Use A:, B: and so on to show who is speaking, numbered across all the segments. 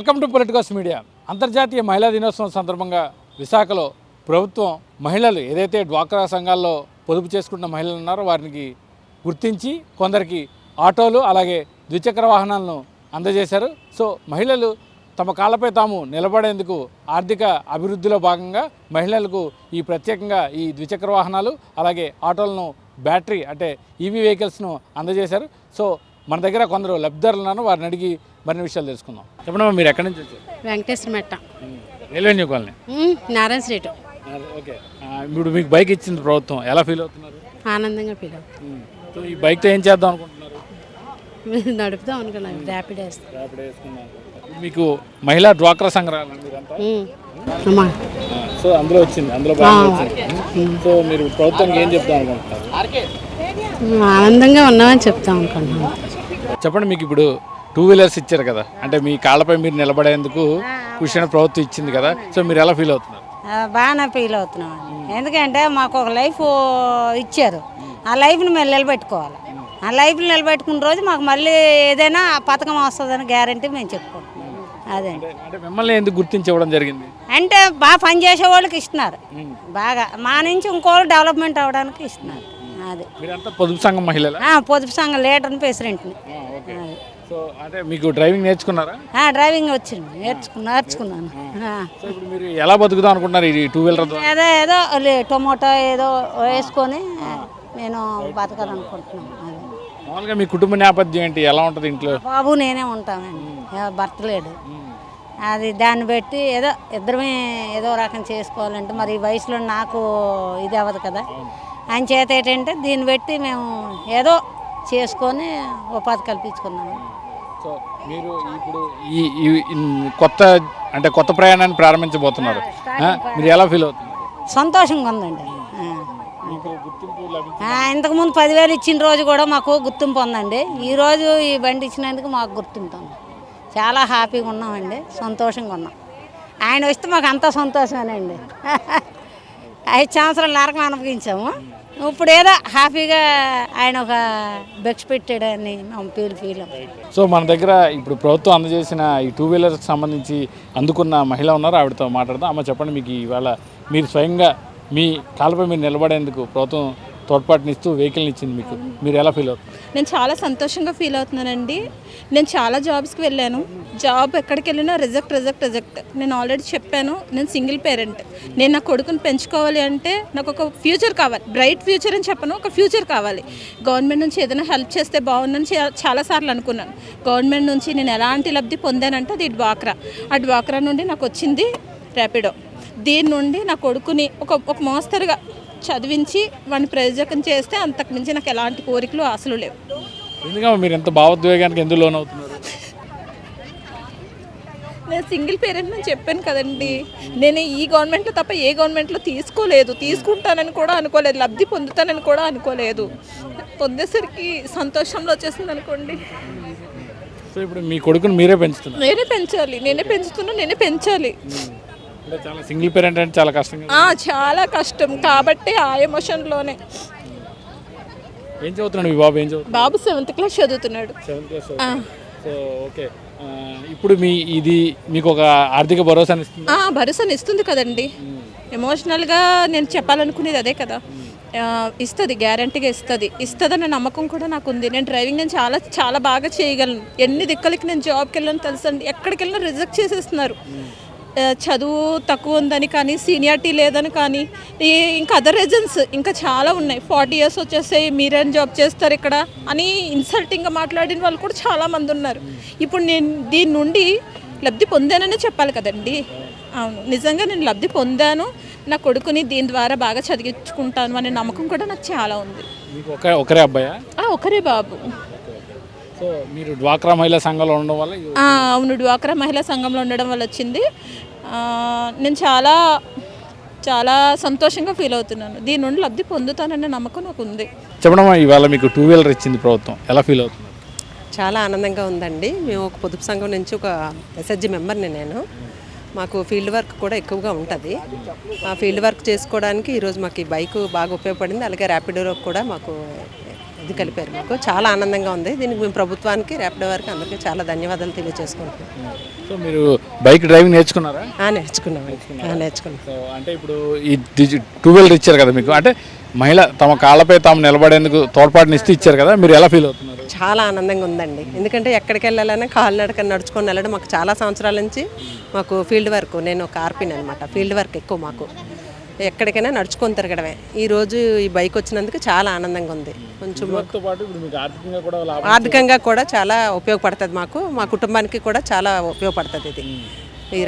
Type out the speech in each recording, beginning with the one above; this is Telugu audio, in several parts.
A: Welcome to politicals media. అంతర్జాతీయ మహిళా దినోత్సవం సందర్భంగా విశాఖలో ప్రభుత్వం మహిళలు ఏదైతే డ్వాక్రా సంఘాల్లో పొదుపు చేసుకుంటున్న మహిళలు ఉన్నారో వారికి గుర్తించి కొందరికి ఆటోలు అలాగే ద్విచక్ర వాహనాలను అందజేశారు. సో మహిళలు తమ కాళ్ళపై తాము నిలబడేందుకు ఆర్థిక అభివృద్ధిలో భాగంగా మహిళలకు ఈ ప్రత్యేకంగా ఈ ద్విచక్ర వాహనాలు అలాగే ఆటోలను బ్యాటరీ అంటే ఈవీ వెహికల్స్ను అందజేశారు. సో మన దగ్గర కొందరు లబ్ధిదారులు ఉన్నారు. వారిని అడిగి మరిన్ని విషయాలు తెలుసుకుందాం. చెప్పండి మీరు ఎక్కడి నుంచి వచ్చారు?
B: Venkateswara Metta.
A: Railway new colony?
B: Narayana street.
A: Okay. ఇప్పుడు మీకు బైక్ ఇచ్చింది ప్రభుత్వం. ఎలా ఫీల్ అవుతున్నారు?
B: ఆనందంగా ఫీల్ అవుతుంది
A: సో ఈ బైక్తో ఏం చేద్దాం అనుకుంటున్నారు?
B: నడుపుదాం అనుకున్నాం. ర్యాపిడ్ వేస్తాం.
A: వేసుకుందాం అనుకుంటున్నారు. మీకు మహిళా డ్వాక్రా సంగ్రహాలు సో అందులో వచ్చింది. అందులో సో మీరు ప్రభుత్వానికి ఏం చెప్దాం అనుకుంటున్నారు?
B: ఆనందంగా ఉన్నామని చెప్తాం అనుకుంటున్నాం.
A: చెప్పండి మీకు ఇప్పుడు టూ వీలర్స్ ఇచ్చారు కదా. అంటే మీ కాళ్ళపై మీరు నిలబడేందుకు కృషి ప్రభుత్వం ఇచ్చింది కదా. సో మీరు ఎలా ఫీల్ అవుతున్నారు?
C: బాగానే ఫీల్ అవుతున్నాం ఎందుకంటే మాకు ఒక లైఫ్ ఇచ్చారు. ఆ లైఫ్ని మేము నిలబెట్టుకోవాలి. ఆ లైఫ్ని నిలబెట్టుకున్న రోజు మాకు మళ్ళీ ఏదైనా ఆ పథకం వస్తుందని గ్యారంటీ మేము చెప్పుకుంటాం. అదే
A: అంటే మిమ్మల్ని ఎందుకు గుర్తించి ఇవ్వడం జరిగింది?
C: అంటే బాగా పనిచేసే వాళ్ళకి ఇస్తున్నారు. బాగా మా నుంచి ఇంకోళ్ళు డెవలప్మెంట్ అవ్వడానికి ఇస్తున్నారు. అది.
A: పొదుపు సంఘం మహిళల?
C: పొదుపు సంఘం లీడర్ని ప్రెసిడెంట్ని.
A: సో అంటే మీకు డ్రైవింగ్ నేర్చుకున్నారా?
C: ఆ, డ్రైవింగ్ వచ్చింది. నేర్చుకున్నా నేర్చుకున్నాను. ఆ.
A: సో ఇప్పుడు మీరు ఎలా బతుకుదాం అనుకుంటున్నారు ఈ టూ వీలర్ ద్వారా?
C: ఏదో ఏదో లే- టొమాటో ఏదో వేసుకొని నేను బతకాలనుకుంటున్నాను అది.
A: మామూలుగా మీ కుటుంబ నేపథ్యం ఏంటి? ఎలా ఉంటుంది ఇంట్లో?
C: బాబు నేనే ఉంటానండి. ఏ- భర్త లేడు. అది దాన్ని బట్టి ఏదో ఇద్దరమే ఏదో రకం చేసుకోవాలంటే మరి ఈ వయసులో నాకు ఇది అవ్వదు కదా. ఆయన చేత ఏంటంటే దీన్ని బట్టి మేము ఏదో చేసుకొని ఉపాధి కల్పించుకున్నాము
A: సో మీరు ఇప్పుడు ఈ కొత్త అంటే కొత్త ప్రయాణాన్ని ప్రారంభించబోతున్నారు. మీరు ఎలా ఫీల్ అవుతున్నారు
C: సంతోషంగా ఉందండి. ఇంతకుముందు పదివేలు ఇచ్చిన రోజు కూడా మాకు గుర్తింపు ఉందండి. ఈ రోజు ఈ బండి ఇచ్చినందుకు మాకు గుర్తింపు ఉంది. చాలా హ్యాపీగా ఉన్నామండి. సంతోషంగా ఉన్నాం. ఆయన వస్తే మాకు అంతా సంతోషమేనండి. ఐదు సంవత్సరాలు నరకం అనుభవించాము. ఇప్పుడు ఏదో హ్యాపీగా ఆయన ఒక బెక్స్ పెట్టాడని మేము ఫీల్ ఫీల్
A: సో మన దగ్గర ఇప్పుడు ప్రభుత్వం అందజేసిన ఈ టూ వీలర్కి సంబంధించి అందుకున్న మహిళ ఉన్నారు ఆవిడతో మాట్లాడదాం. అమ్మ చెప్పండి మీకు ఇవాళ మీరు స్వయంగా మీ కాలపై మీరు నిలబడేందుకు ప్రభుత్వం తోడ్పాటునిస్తూ వెహికల్ని ఇచ్చింది మీకు. మీరు ఎలా ఫీల్ అవుతుంది?
D: నేను చాలా సంతోషంగా ఫీల్ అవుతున్నానండి. నేను చాలా జాబ్స్కి వెళ్ళాను. జాబ్ ఎక్కడికి వెళ్ళినా రిజెక్ట్ రిజెక్ట్ రిజెక్ట్ నేను ఆల్రెడీ చెప్పాను నేను సింగిల్ పేరెంట్ నేను నా కొడుకుని పెంచుకోవాలి అంటే నాకు ఒక ఫ్యూచర్ కావాలి. బ్రైట్ ఫ్యూచర్ అని చెప్పను ఒక ఫ్యూచర్ కావాలి. గవర్నమెంట్ నుంచి ఏదైనా హెల్ప్ చేస్తే బాగుందని చాలాసార్లు అనుకున్నాను. గవర్నమెంట్ నుంచి నేను ఎలాంటి లబ్ధి పొందానంటే అది డ్వాక్రా. ఆ డ్వాక్రా నుండి నాకు వచ్చింది ర్యాపిడో దీని నుండి నా కొడుకుని ఒక ఒక మోస్తరుగా చదివించి వాడిని ప్రయోజకం చేస్తే అంతకు మించి నాకు ఎలాంటి కోరికలు ఆశలు లేవు.
A: మీరు ఎంత భావోద్వేగానికి ఎందుకు లోన్ అవుతున్నారు
D: నేను సింగిల్ పేరెంట్ అని చెప్పాను కదండి. నేను ఈ గవర్నమెంట్లో తప్ప ఏ గవర్నమెంట్లో తీసుకోలేదు. తీసుకుంటానని కూడా అనుకోలేదు. లబ్ధి పొందుతానని కూడా అనుకోలేదు. పొందేసరికి సంతోషంలో వచ్చేసింది అనుకోండి.
A: సో ఇప్పుడు మీ కొడుకుని మీరే పెంచుతున్నారు.
D: నేనే పెంచాలి. నేనే పెంచుతున్నా నేనే పెంచాలి.
A: అంటే చాలా సింగిల్ పేరెంట్ అంటే చాలా కష్టంగా
D: ఆ, చాలా కష్టం. కాబట్టి ఆ ఎమోషన్లోనే
A: ఏం చదువుతున్నాడు మీ బాబు? ఏం చదువుతున్నాడు
D: బాబు సెవెంత్ క్లాస్ చదువుతున్నాడు.
A: సెవెంత్ క్లాస్ సో ఓకే ఆ, ఇప్పుడు మీ ఇది మీకు ఒక ఆర్థిక భరోసాని ఇస్తుంది?
D: ఆ, భరోసాని ఇస్తుంది కదండి. ఎమోషనల్గా నేను చెప్పాలనుకునేది అదే కదా. ఆ, ఇస్తుంది గ్యారంటీగా ఇస్తుంది. ఇస్తుందన్న నమ్మకం కూడా నాకు ఉంది నేను డ్రైవింగ్ నేను చాలా చాలా బాగా చేయగలను. ఎన్ని దిక్కలకి నేను జాబ్కి వెళ్ళాను తెలుసండి. ఎక్కడికి వెళ్ళినా రిజెక్ట్ చేసేస్తున్నారు. ఆ, చదువు తక్కువ ఉందని కానీ సీనియారిటీ లేదని కానీ ఇంకా అదర్ రీజన్స్ ఇంకా చాలా ఉన్నాయి. ఫార్టీ ఇయర్స్ వచ్చేసాయి మీరేం జాబ్ చేస్తారు ఇక్కడ అని ఇన్సల్టింగ్గా మాట్లాడిన వాళ్ళు కూడా చాలా మంది ఉన్నారు. ఇప్పుడు నేను దీని నుండి లబ్ధి పొందాననే చెప్పాలి కదండి. అవును నిజంగా నేను లబ్ధి పొందాను నా కొడుకుని దీని ద్వారా బాగా చదివించుకుంటాను అనే నమ్మకం కూడా నాకు చాలా ఉంది.
A: ఒకరే అబ్బాయా?
D: ఒకరే బాబు.
A: సో మీరు డ్వాక్రా మహిళా సంఘంలో ఉండడం వల్ల
D: అవును డ్వాక్రా మహిళా సంఘంలో ఉండడం వల్ల వచ్చింది. ఆ, నేను చాలా చాలా సంతోషంగా ఫీల్ అవుతున్నాను. దీని నుండి లబ్ధి పొందుతాననే నమ్మకం నాకు ఉంది.
A: చెప్పడమ్మా ఇవాళ మీకు టూ వీలర్ ఇచ్చింది ప్రభుత్వం. ఎలా ఫీల్ అవుతుంది?
E: చాలా ఆనందంగా ఉందండి. మేము ఒక పొదుపు సంఘం నుంచి ఒక ఎస్ఎస్జి మెంబర్ని నేను. మాకు ఫీల్డ్ వర్క్ కూడా ఎక్కువగా ఉంటుంది. ఆ ఫీల్డ్ వర్క్ చేసుకోవడానికి ఈరోజు మాకు ఈ బైక్ బాగా ఉపయోగపడింది. అలాగే ర్యాపిడోలో కూడా మాకు ఇది కలిపారు మాకు. చాలా ఆనందంగా ఉంది. దీనికి మేము ప్రభుత్వానికి రేపటి వారికి అందరికీ చాలా ధన్యవాదాలు తెలియజేసుకుంటున్నాం.
A: సో మీరు బైక్ డ్రైవింగ్ నేర్చుకున్నారా?
E: నేర్చుకున్నాం
A: సో అంటే ఇప్పుడు ఈ టూ వీలర్ ఇచ్చారు కదా మీకు. అంటే మహిళ తమ కాళ్ళపై తాము నిలబడేందుకు తోడ్పాటుని ఇస్తూ ఇచ్చారు కదా. మీరు ఎలా ఫీల్ అవుతున్నారు?
E: చాలా ఆనందంగా ఉందండి. ఎందుకంటే ఎక్కడికి వెళ్ళాలన్నా కాళ్ళు నడక నడుచుకొని వెళ్ళడం మాకు చాలా సంవత్సరాల నుంచి మాకు ఫీల్డ్ వర్క్. నేను ఒక ఆర్పిన్ అనమాట ఫీల్డ్ వర్క్ ఎక్కువ మాకు. ఎక్కడికైనా నడుచుకొని తిరగడమే. ఈ రోజు ఈ బైక్ వచ్చినందుకు చాలా ఆనందంగా ఉంది. కొంచెం
A: ఆర్థికంగా కూడా లాభం
E: ఆర్థికంగా కూడా చాలా ఉపయోగపడుతుంది మాకు. మా కుటుంబానికి కూడా చాలా ఉపయోగపడుతుంది ఇది. ఈ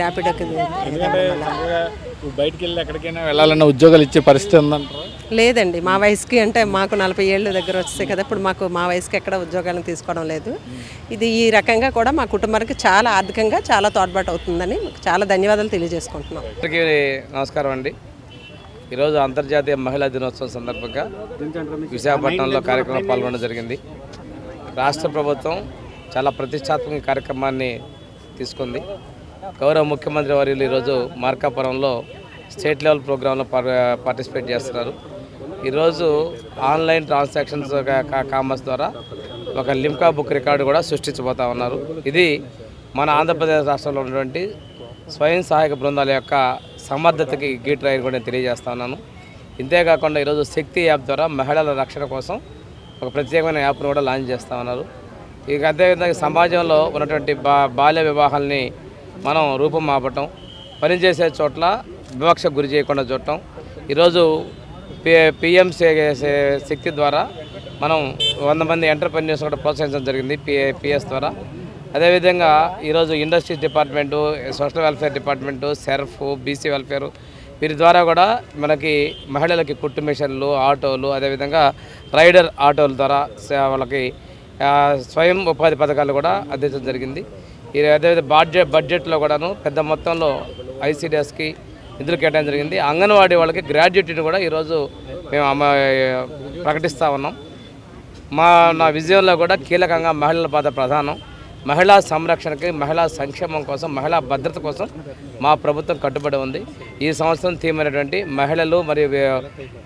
A: బయటికి వెళ్ళి ఎక్కడికైనా వెళ్ళాలన్న ఉద్యోగాలు ఇచ్చే పరిస్థితి ఉందంటారా?
E: లేదండి. మా వయసుకి అంటే మాకు నలభై ఏళ్ళు దగ్గర వచ్చాయి కదా ఇప్పుడు మాకు మా వయసుకి ఎక్కడ ఉద్యోగాలను తీసుకోవడం లేదు. ఇది ఈ రకంగా కూడా మా కుటుంబానికి చాలా ఆర్థికంగా చాలా తోడ్పాటు అవుతుందని మాకు చాలా ధన్యవాదాలు తెలియజేసుకుంటున్నాం.
F: నమస్కారం అండి. ఈరోజు అంతర్జాతీయ మహిళా దినోత్సవం సందర్భంగా విశాఖపట్నంలో కార్యక్రమం పాల్గొనడం జరిగింది. రాష్ట్ర ప్రభుత్వం చాలా ప్రతిష్టాత్మక కార్యక్రమాన్ని తీసుకుంది. గౌరవ ముఖ్యమంత్రి వర్యులు ఈరోజు మార్కాపురంలో స్టేట్ లెవెల్ ప్రోగ్రాంలో పార్టిసిపేట్ చేస్తున్నారు. ఈరోజు ఆన్లైన్ ట్రాన్సాక్షన్స్ కామర్స్ ద్వారా ఒక లిమ్కా బుక్ రికార్డు కూడా సృష్టించబోతా ఉన్నారు. ఇది మన ఆంధ్రప్రదేశ్ రాష్ట్రంలో ఉన్నటువంటి స్వయం సహాయక బృందాల యొక్క సమర్థతకి గీట్ రాయని కూడా తెలియజేస్తా ఉన్నాను. ఇంతేకాకుండా ఈరోజు శక్తి యాప్ ద్వారా మహిళల రక్షణ కోసం ఒక ప్రత్యేకమైన యాప్ను కూడా లాంచ్ చేస్తూ ఉన్నారు. ఇక అదేవిధంగా సమాజంలో ఉన్నటువంటి బా బాల్య వివాహాల్ని మనం రూపం మాపటం పనిచేసే చోట్ల వివక్ష గురి చేయకుండా చూడటం ఈరోజు పి పిఎం శక్తి ద్వారా మనం వంద మంది ఎంటర్ప్రెన్యూర్స్ కూడా ప్రోత్సహించడం జరిగింది. పిఏ పిఎస్ ద్వారా. అదేవిధంగా ఈరోజు industries department social welfare department SERP BC welfare వీరి ద్వారా కూడా మనకి మహిళలకి కుట్టు మిషన్లు ఆటోలు అదేవిధంగా రైడర్ ఆటోల ద్వారా వాళ్ళకి స్వయం ఉపాధి పథకాలు కూడా అందించడం జరిగింది. ఈ అదేవిధంగా బడ్జెట్ బడ్జెట్లో కూడాను పెద్ద మొత్తంలో ఐసీడిఎస్కి నిధులు కేటాయించడం జరిగింది. అంగన్వాడీ వాళ్ళకి గ్రాడ్యుయేట్ని కూడా ఈరోజు మేము ప్రకటిస్తూ ఉన్నాం. మా నా విజయంలో కూడా కీలకంగా మహిళల పాత్ర ప్రధానం. మహిళా సంరక్షణకి మహిళా సంక్షేమం కోసం మహిళా భద్రత కోసం మా ప్రభుత్వం కట్టుబడి ఉంది. ఈ సంవత్సరం థీమ్ మహిళలు మరియు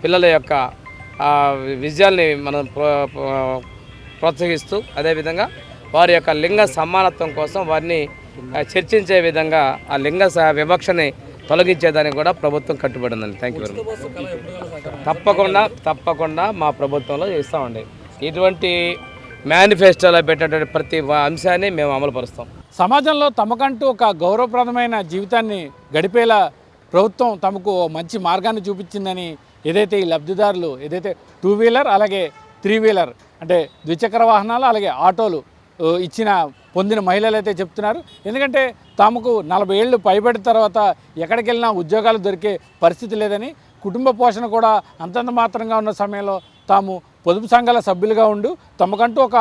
F: పిల్లల యొక్క విజయాల్ని మనం ప్రో- ప్రోత్సహిస్తూ అదేవిధంగా వారి యొక్క లింగ సమానత్వం కోసం వారిని చర్చించే విధంగా ఆ లింగ స- వివక్షని తొలగించేదానికి కూడా ప్రభుత్వం కట్టుబడిందండి. థ్యాంక్ యూ వెరీ మచ్ తప్పకుండా తప్పకుండా మా ప్రభుత్వంలో ఇస్తామండి. ఇటువంటి మేనిఫెస్టోలో పెట్టేటువంటి ప్రతి అంశాన్ని మేము అమలు పరుస్తాం
A: సమాజంలో తమకంటూ ఒక గౌరవప్రదమైన జీవితాన్ని గడిపేలా ప్రభుత్వం తమకు ఓ మంచి మార్గాన్ని చూపించిందని ఏదైతే ఈ లబ్ధిదారులు ఏదైతే టూ వీలర్ అలాగే త్రీ వీలర్ అంటే ద్విచక్ర వాహనాలు అలాగే ఆటోలు ఇచ్చిన పొందిన మహిళలు అయితే చెప్తున్నారు. ఎందుకంటే తమకు నలభై ఏళ్ళు పైబడిన తర్వాత ఎక్కడికి వెళ్ళినా ఉద్యోగాలు దొరికే పరిస్థితి లేదని కుటుంబ పోషణ కూడా అంతంత మాత్రంగా ఉన్న సమయంలో తాము పొదుపు సంఘాల సభ్యులుగా ఉండు. తమకంటూ ఒక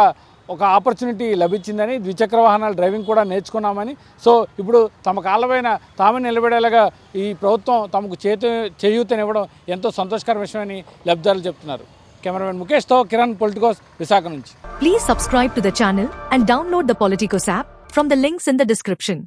A: ఒక ఆపర్చునిటీ లభించిందని ద్విచక్ర వాహనాల డ్రైవింగ్ కూడా నేర్చుకున్నామని. సో ఇప్పుడు తమ కాళ్ళపైన తామే నిలబడేలాగా ఈ ప్రభుత్వం తమకు చేతు చేయూతనివ్వడం ఎంతో సంతోషకర విషయమని లబ్ధిదారులు చెప్తున్నారు. కెమెరామెన్ ముఖేష్తో కిరణ్ పొలిటికోస్ విశాఖ నుంచి.
G: Please subscribe to the channel and download the Politicos app from the links in the description